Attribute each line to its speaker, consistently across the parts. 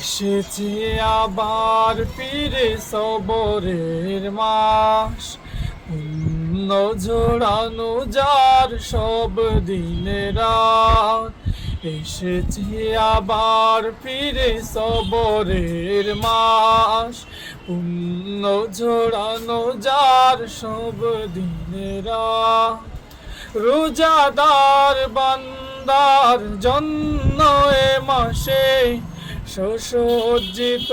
Speaker 1: এসেছে আবার ফিরে সবরের মাস। ঝোড়ানো যার সব দিনের এসেছে আবার ফিরে সবরের মাস। পুণ্য ঝোড়ানো যার সব দিনের রোজাদার বান্দার জন্য এ মাসে সুসজ্জিত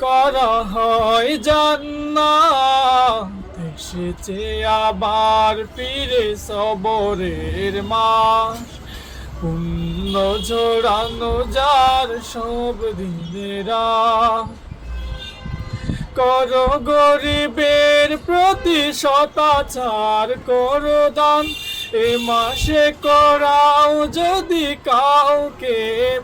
Speaker 1: করা হয় জান্নাত। এসেছে আবার ফিরে সবরের মাস। পুণ্য ঝোড়ানো যার সব দিনেরা। কর গরিবের প্রতি শতাচার করো দান। এ মাসে করাও যদি কাউকে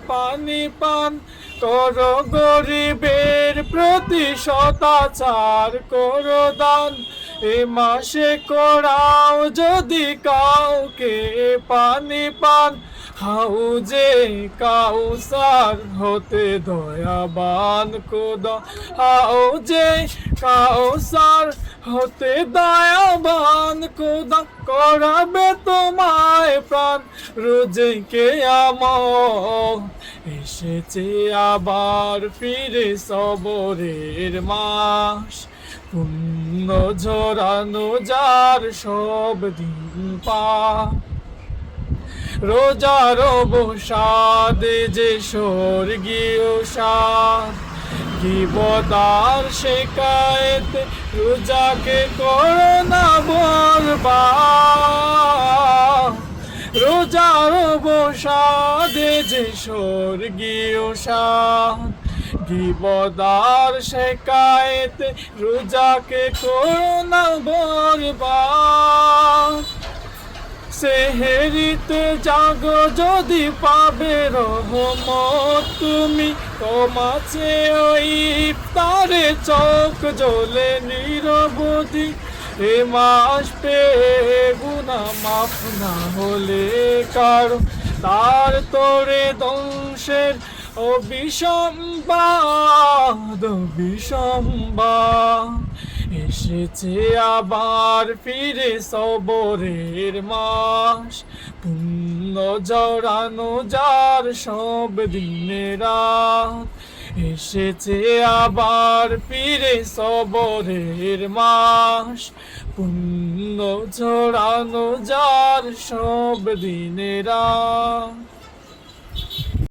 Speaker 1: পানি পান কর গরিবের প্রতি শতাচার করো দান। এ মাসে করাও যদি কাউকে পানি পান হাউজে কাউসার হতে দয়াবান কোদা হাউজে কাউসার হতে দয়াবান কোদা করাবে তোমায় প্রাণ। রোজে কে আমল? এসেছে আবার ফিরে সবরের মাস। পুণ্য ঝরানো যার সব দিন পা রোজার বসাদে যে স্বর্গীয় সাদ গিবদার শেখায়েত রোজাকে করোনা বলবা রোজার বসাদে যে স্বর্গীয় সাদ শেখায়েত রোজাকে করোনা বলবা সেহেরিতে জাগো যদি পাবে রহমত তুমি কমাছে ওই তারে চোখ জ্বলে নিরবধি এ মাস পে গুনা মাফ না হলে কারও, তার তোরে দংশের অবিসম্বাদ অবিসম্বাদ। এসেছে আবার ফিরে সবরের মাস। পুণ্য জড়ানো যার সব দিনের এসেছে আবার ফিরে সবরের মাস। পুণ্য জড়ানো যার সব দিনের